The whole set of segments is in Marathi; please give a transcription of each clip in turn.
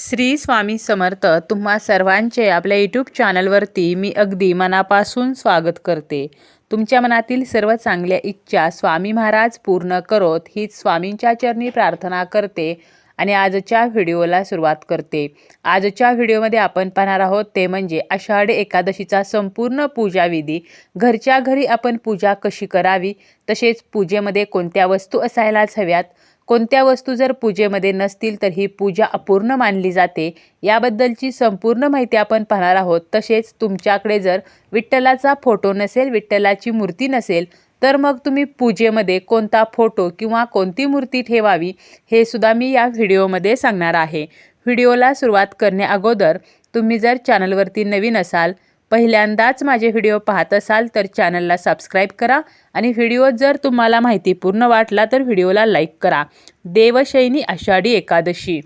श्री स्वामी समर्थ तुम्हा सर्वांचे आपल्या यूट्यूब चॅनलवरती मी अगदी मनापासून स्वागत करते. तुमच्या मनातील सर्व चांगल्या इच्छा स्वामी महाराज पूर्ण करोत हीच स्वामींच्या चरणी प्रार्थना करते आणि आजच्या व्हिडिओला सुरुवात करते. आजच्या व्हिडिओमध्ये आपण पाहणार आहोत ते म्हणजे आषाढी एकादशीचा संपूर्ण पूजाविधी घरच्या घरी आपण पूजा कशी करावी? तसेच पूजेमध्ये कोणत्या वस्तू असायलाच हव्यात? कोणत्या वस्तू जर पूजेमध्ये नसतील तर ही पूजा अपूर्ण मानली जाते. याबद्दलची संपूर्ण माहिती आपण पाहणार आहोत. तसेच तुमच्याकडे जर विठ्ठलाचा फोटो नसेल विठ्ठलाची मूर्ती नसेल तर मग तुम्ही पूजेमध्ये कोणता फोटो किंवा कोणती मूर्ती ठेवावी हे सुद्धा मी या व्हिडिओमध्ये सांगणार आहे. व्हिडिओला सुरुवात करण्या अगोदर तुम्ही जर चॅनलवरती नवीन असाल पहिल्यांदाच माझे व्हिडिओ पाहत असाल तर चॅनलला सबस्क्राईब करा आणि व्हिडिओ जर तुम्हाला माहितीपूर्ण वाटला तर व्हिडिओला लाईक करा. देवशैनी आषाढी एकादशी.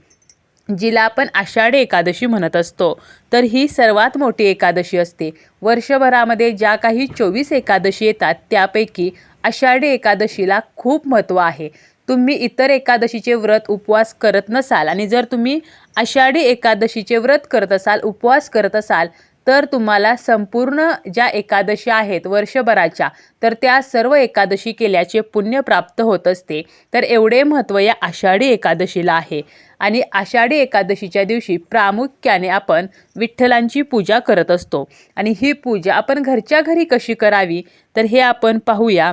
जिला आपण आषाढी एकादशी म्हणत असतो. तर ही सर्वात मोठी एकादशी असते. वर्षभरामध्ये ज्या काही चोवीस एकादशी येतात त्यापैकी आषाढी एकादशीला खूप महत्त्व आहे. तुम्ही इतर एकादशीचे व्रत उपवास करत नसाल आणि जर तुम्ही आषाढी एकादशीचे व्रत करत असाल उपवास करत असाल तर तुम्हाला संपूर्ण ज्या एकादशी आहेत वर्षभराच्या तर त्या सर्व एकादशी केल्याचे पुण्य प्राप्त होत असते. तर एवढे महत्त्व या आषाढी एकादशीला आहे. आणि आषाढी एकादशीच्या दिवशी प्रामुख्याने आपण विठ्ठलांची पूजा करत असतो. आणि ही पूजा आपण घरच्या घरी कशी करावी तर हे आपण पाहूया.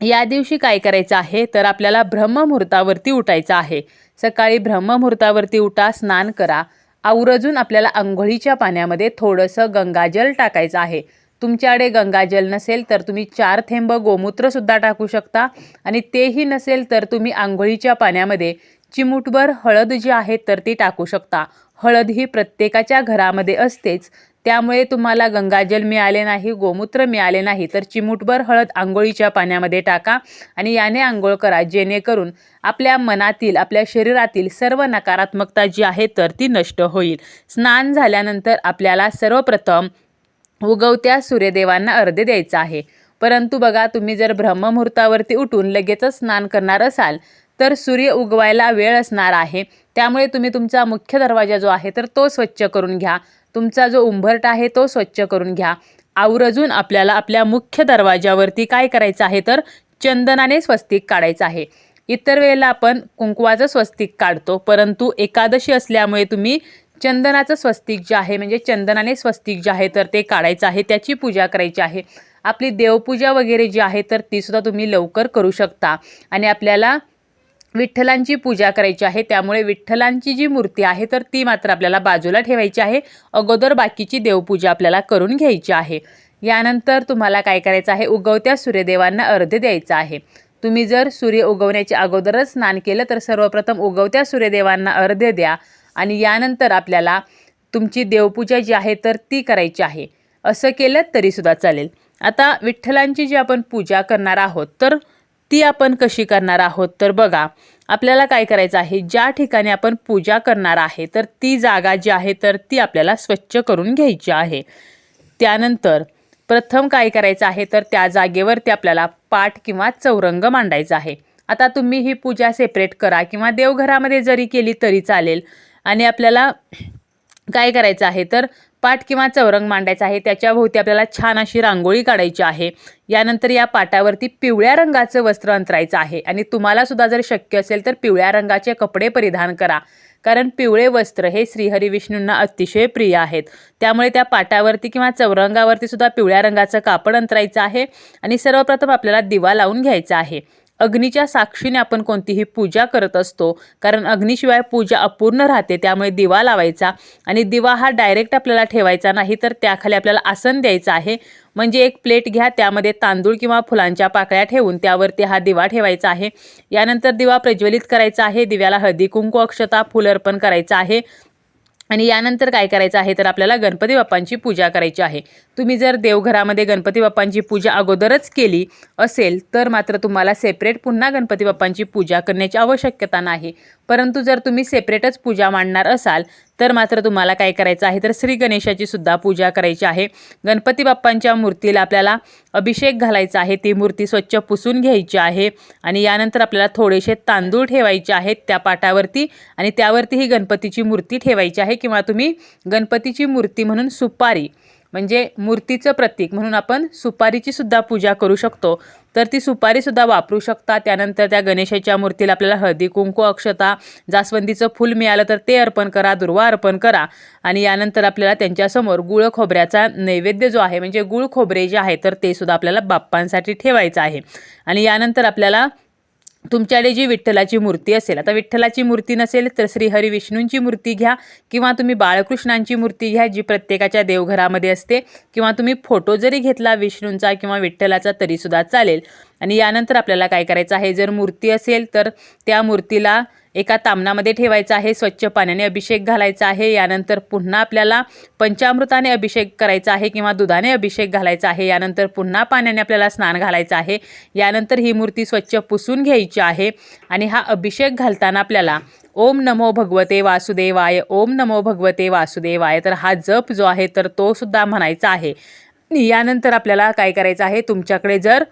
या दिवशी काय करायचं आहे तर आपल्याला ब्रह्ममुहूर्तावरती उठायचं आहे. सकाळी ब्रह्ममुहूर्तावरती उठा स्नान करा. आवर्जून आपल्याला आंघोळीच्या पाण्यामध्ये थोडंसं गंगाजल टाकायचं आहे. तुमच्याकडे गंगाजल नसेल तर तुम्ही चार थेंब गोमूत्रसुद्धा टाकू शकता. आणि तेही नसेल तर तुम्ही आंघोळीच्या पाण्यामध्ये चिमूटभर हळद जी आहे तर ती टाकू शकता. हळद ही प्रत्येकाच्या घरामध्ये असतेच. त्यामुळे तुम्हाला गंगाजल मिळाले नाही गोमूत्र मिळाले नाही तर चिमूटभर हळद आंघोळीच्या पाण्यामध्ये टाका आणि याने आंघोळ करा जेणेकरून आपल्या मनातील आपल्या शरीरातील सर्व नकारात्मकता जी आहे तर ती नष्ट होईल. स्नान झाल्यानंतर आपल्याला सर्वप्रथम उगवत्या सूर्यदेवांना अर्धे द्यायचं आहे. परंतु बघा तुम्ही जर ब्रह्ममुहूर्तावरती उठून लगेचच स्नान करणार असाल तर सूर्य उगवायला वेळ असणार आहे. त्यामुळे तुम्ही तुमचा मुख्य दरवाजा जो आहे तर तो स्वच्छ करून घ्या. तुमचा जो उंबरट आहे तो स्वच्छ करून घ्या. आवर्जून आपल्याला आपल्या मुख्य दरवाजावरती काय करायचं आहे तर चंदनाने स्वस्तिक काढायचं आहे. इतर वेळेला आपण कुंकवाचं स्वस्तिक काढतो परंतु एकादशी असल्यामुळे तुम्ही चंदनाचं स्वस्तिक जे आहे म्हणजे चंदनाने स्वस्तिक जे आहे तर ते काढायचं आहे त्याची पूजा करायची आहे. आपली देवपूजा वगैरे जी आहे तर तीसुद्धा तुम्ही लवकर करू शकता. आणि आपल्याला विठ्ठलांची पूजा करायची आहे. त्यामुळे विठ्ठलांची जी मूर्ती आहे तर ती मात्र आपल्याला बाजूला ठेवायची आहे. अगोदर बाकीची देवपूजा आपल्याला करून घ्यायची आहे. यानंतर तुम्हाला काय करायचं आहे? उगवत्या सूर्यदेवांना अर्ध द्यायचा आहे. तुम्ही जर सूर्य उगवण्याच्या अगोदरच स्नान केलं तर सर्वप्रथम उगवत्या सूर्यदेवांना अर्ध्य द्या. आणि यानंतर आपल्याला तुमची देवपूजा जी आहे तर ती करायची आहे. असं केलं तरीसुद्धा चालेल. आता विठ्ठलांची जी आपण पूजा करणार आहोत तर ती आपण कशी करणार आहोत? तर बघा आपल्याला काय करायचं आहे? ज्या ठिकाणी आपण पूजा करणार आहे तर ती जागा जी आहे तर ती आपल्याला स्वच्छ करून घ्यायची आहे. त्यानंतर प्रथम काय करायचं आहे? तर त्या जागेवरती आपल्याला पाठ किंवा चौरंग मांडायचा आहे. आता तुम्ही ही पूजा सेपरेट करा किंवा देवघरामध्ये जरी केली तरी चालेल. आणि आपल्याला काय करायचं आहे? तर पाट किंवा चौरंग मांडायचा आहे. त्याच्याभोवती आपल्याला छान अशी रांगोळी काढायची आहे. यानंतर या पाटावरती पिवळ्या रंगाचं वस्त्र अंतरायचं आहे. आणि तुम्हाला सुद्धा जर शक्य असेल तर पिवळ्या रंगाचे कपडे परिधान करा. कारण पिवळे वस्त्र हे श्रीहरी विष्णूंना अतिशय प्रिय आहेत. त्यामुळे त्या पाटावरती किंवा चौरंगावरती सुद्धा पिवळ्या रंगाचं कापड अंतरायचं आहे. आणि सर्वप्रथम आपल्याला दिवा लावून घ्यायचा आहे. अग्नीच्या साक्षीने आपण कोणतीही पूजा करत असतो. कारण अग्नीशिवाय पूजा अपूर्ण राहते त्यामुळे दिवा लावायचा. आणि दिवा हा डायरेक्ट आपल्याला ठेवायचा नाही तर त्याखाली आपल्याला आसन द्यायचं आहे. म्हणजे एक प्लेट घ्या त्यामध्ये तांदूळ किंवा फुलांच्या पाकळ्या ठेवून त्यावरती हा दिवा ठेवायचा आहे. यानंतर दिवा प्रज्वलित करायचा आहे. दिव्याला हळदी कुंकू अक्षता फुल अर्पण करायचं आहे. आणि यानंतर काय करायचं आहे तर आपल्याला गणपती बाप्पांची पूजा करायची आहे. तुम्ही जर देवघरामध्ये गणपती बाप्पांची पूजा अगोदरच केली असेल तर मात्र तुम्हाला सेपरेट पुन्हा गणपती बाप्पांची पूजा करण्याची आवश्यकता नाही. परंतु जर तुम्ही सेपरेटच पूजा मांडणार असाल तर मात्र तुम्हाला काय करायचं आहे? तर श्री गणेशाची सुद्धा पूजा करायची आहे. गणपती बाप्पांच्या मूर्तीला आपल्याला अभिषेक घालायचा आहे. ती मूर्ती स्वच्छ पुसून घ्यायची आहे आणि यानंतर आपल्याला थोडेसे तांदूळ ठेवायचे आहेत त्या पाटावरती आणि त्यावरती ही गणपतीची मूर्ती ठेवायची आहे. किंवा तुम्ही गणपतीची मूर्ती म्हणून सुपारी म्हणजे मूर्तीचं प्रतीक म्हणून आपण सुपारीची सुद्धा पूजा करू शकतो. तर ती सुपारीसुद्धा वापरू शकता. त्यानंतर त्या गणेशाच्या मूर्तीला आपल्याला हळदी कुंकू अक्षता जास्वंदीचं फूल मिळालं तर ते अर्पण करा दुर्वा अर्पण करा. आणि यानंतर आपल्याला त्यांच्यासमोर गुळ खोबऱ्याचा नैवेद्य जो आहे म्हणजे गुळ खोबरे जे आहे तर ते सुद्धा आपल्याला बाप्पांसाठी ठेवायचं आहे. आणि यानंतर आपल्याला तुमच्याकडे जी विठ्ठलाची मूर्ती असेल आता विठ्ठलाची मूर्ती नसेल तर श्रीहरी विष्णूंची मूर्ती घ्या किंवा तुम्ही बाळकृष्णांची मूर्ती घ्या जी प्रत्येकाच्या देवघरामध्ये असते किंवा तुम्ही फोटो जरी घेतला विष्णूंचा किंवा विठ्ठलाचा तरीसुद्धा चालेल. आणि यानंतर आपल्याला काय करायचं आहे जर मूर्ती असेल तर त्या मूर्तीला एका तामणामध्ये ठेवायचा आहे स्वच्छ पाण्याने अभिषेक घालायचा आहे. यानंतर पुन्हा आपल्याला पंचामृताने अभिषेक करायचा आहे किंवा दुधाने अभिषेक घालायचा आहे. यानंतर पुन्हा पाण्याने आपल्याला स्नान घालायचं आहे. यानंतर ही मूर्ती स्वच्छ पुसून घ्यायची आहे आणि हा अभिषेक घालताना आपल्याला ओम नमो भगवते वासुदेवाय ओम नमो भगवते वासुदेवाय. तर हा जप जो आहे तर तो सुद्धा म्हणायचा आहे. यानंतर आपल्याला काय करायचं आहे तुमच्याकडे जर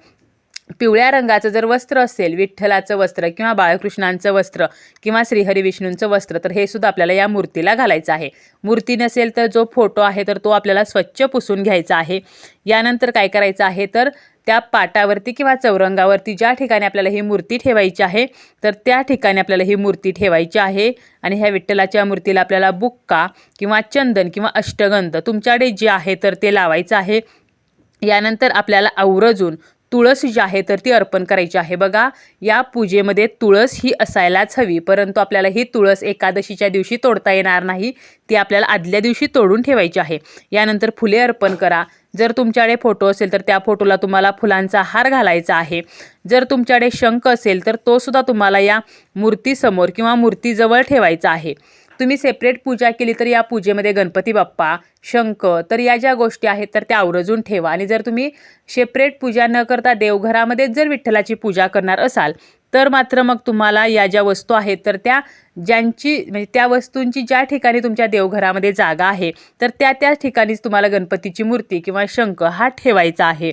पिवळ्या रंगाचं जर वस्त्र असेल विठ्ठलाचं वस्त्र किंवा बाळकृष्णांचं वस्त्र किंवा श्रीहरी विष्णूंचं वस्त्र तर हे सुद्धा आपल्याला या मूर्तीला घालायचं आहे. मूर्ती नसेल तर जो फोटो आहे तर तो आपल्याला स्वच्छ पुसून घ्यायचा आहे. यानंतर काय करायचं आहे तर त्या पाटावरती किंवा चौरंगावरती ज्या ठिकाणी आपल्याला ही मूर्ती ठेवायची आहे तर त्या ठिकाणी आपल्याला ही मूर्ती ठेवायची आहे. आणि ह्या विठ्ठलाच्या मूर्तीला आपल्याला बुक्का किंवा चंदन किंवा अष्टगंध तुमच्याकडे जे आहे तर ते लावायचं आहे. यानंतर आपल्याला आवर्जून तुळस जी आहे तर ती अर्पण करायची आहे. बघा या पूजेमध्ये तुळस ही असायलाच हवी परंतु आपल्याला ही तुळस एकादशीच्या दिवशी तोडता येणार नाही. ती आपल्याला आदल्या दिवशी तोडून ठेवायची आहे. यानंतर फुले अर्पण करा. जर तुमच्याकडे फोटो असेल तर त्या फोटोला तुम्हाला फुलांचा हार घालायचा आहे. जर तुमच्याकडे शंख असेल तर तो सुद्धा तुम्हाला या मूर्तीसमोर किंवा मूर्तीजवळ ठेवायचा आहे. तुम्ही सेपरेट पूजा केली तर या पूजेमध्ये गणपती बाप्पा शंख तर या ज्या गोष्टी आहेत तर त्या आवर्जून ठेवा. आणि जर तुम्ही सेपरेट पूजा न करता देवघरामध्येच जर विठ्ठलाची पूजा करणार असाल तर मात्र मग तुम्हाला या ज्या वस्तू आहेत तर त्या ज्यांची म्हणजे त्या वस्तूंची ज्या ठिकाणी तुमच्या देवघरामध्ये जागा आहे तर त्या त्याच ठिकाणीच तुम्हाला गणपतीची मूर्ती किंवा शंख हा ठेवायचा आहे.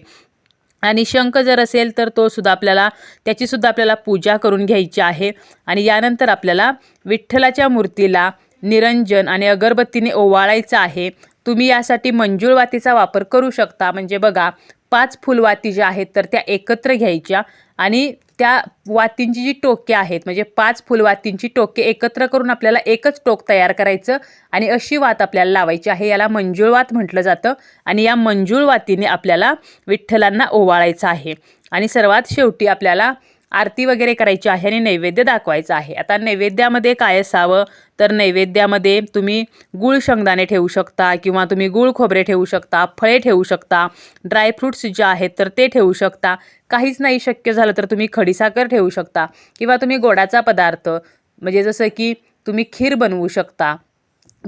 आणि शंख जर असेल तर तो सुद्धा आपल्याला त्याचीसुद्धा आपल्याला पूजा करून घ्यायची आहे. आणि यानंतर आपल्याला विठ्ठलाच्या मूर्तीला निरंजन आणि अगरबत्तीने ओवाळायचं आहे. तुम्ही यासाठी मंजूळवातीचा वापर करू शकता. म्हणजे बघा पाच फुलवाती ज्या आहेत तर त्या एकत्र घ्यायच्या. आणि त्या वातींची जी टोके आहेत म्हणजे पाच फुलवातींची टोके एकत्र करून आपल्याला एकच टोक तयार करायचं आणि अशी वात आपल्याला लावायची आहे. याला मंजुळवात म्हटलं जातं आणि या मंजुळवातीने आपल्याला विठ्ठलांना ओवाळायचं आहे. आणि सर्वात शेवटी आपल्याला आरती वगैरे करायची आहे आणि नैवेद्य दाखवायचं आहे. आता नैवेद्यामध्ये काय असावं? तर नैवेद्यामध्ये तुम्ही गुळ शेंगदाणे ठेवू शकता किंवा तुम्ही गुळ खोबरे ठेवू शकता फळे ठेवू शकता ड्रायफ्रूट्स जे आहेत तर ते ठेवू शकता. काहीच नाही शक्य झालं तर तुम्ही खडीसाखर ठेवू शकता किंवा तुम्ही गोडाचा पदार्थ म्हणजे जसं की तुम्ही खीर बनवू शकता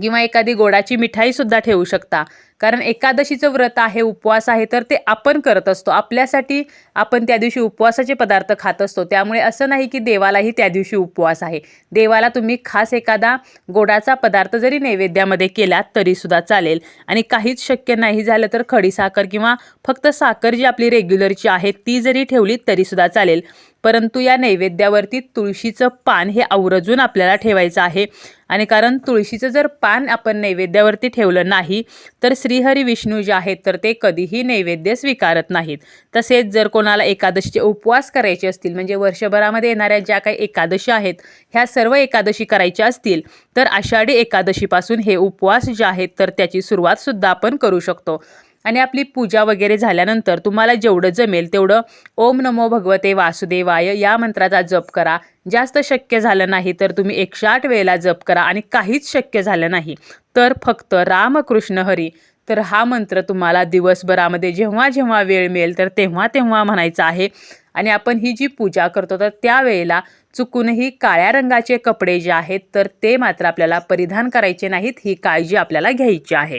किंवा एखादी गोडाची मिठाईसुद्धा ठेवू शकता. कारण एकादशीचं व्रत आहे उपवास आहे तर ते आपण करत असतो. आपल्यासाठी आपण त्या दिवशी उपवासाचे पदार्थ खात असतो. त्यामुळे असं नाही की देवालाही त्या दिवशी उपवास आहे. देवाला तुम्ही खास एखादा गोडाचा पदार्थ जरी नैवेद्यामध्ये केला तरीसुद्धा चालेल. आणि काहीच शक्य नाही झालं तर खडीसाखर किंवा फक्त साखर जी आपली रेग्युलरची आहे ती जरी ठेवली तरीसुद्धा चालेल. परंतु या नैवेद्यावरती तुळशीचं पान हे आवर्जून आपल्याला ठेवायचं आहे. आणि कारण तुळशीचं जर पान आपण नैवेद्यावरती ठेवलं नाही तर श्रीहरी विष्णू जे आहेत तर ते कधीही नैवेद्य स्वीकारत नाहीत. तसेच जर कोणाला एकादशीचे उपवास करायचे असतील म्हणजे वर्षभरामध्ये येणाऱ्या ज्या काही एकादशी आहेत ह्या सर्व एकादशी करायच्या असतील तर आषाढी एकादशीपासून हे उपवास जे आहेत तर त्याची सुरुवातसुद्धा आपण करू शकतो. आणि आपली पूजा वगैरे झाल्यानंतर तुम्हाला जेवढं जमेल तेवढं ओम नमो भगवते वासुदेवाय या मंत्राचा जप करा. जास्त शक्य झालं नाही तर तुम्ही एकशे आठ वेळेला जप करा आणि काहीच शक्य झालं नाही तर फक्त रामकृष्ण हरी. तर हा मंत्र तुम्हाला दिवसभरामध्ये जेव्हा जेव्हा वेळ मिळेल तर तेव्हा तेव्हा म्हणायचा आहे. आणि आपण ही जी पूजा करतो तर त्यावेळेला चुकूनही काळ्या रंगाचे कपडे जे आहेत तर ते मात्र आपल्याला परिधान करायचे नाहीत. ही काळजी आपल्याला घ्यायची आहे.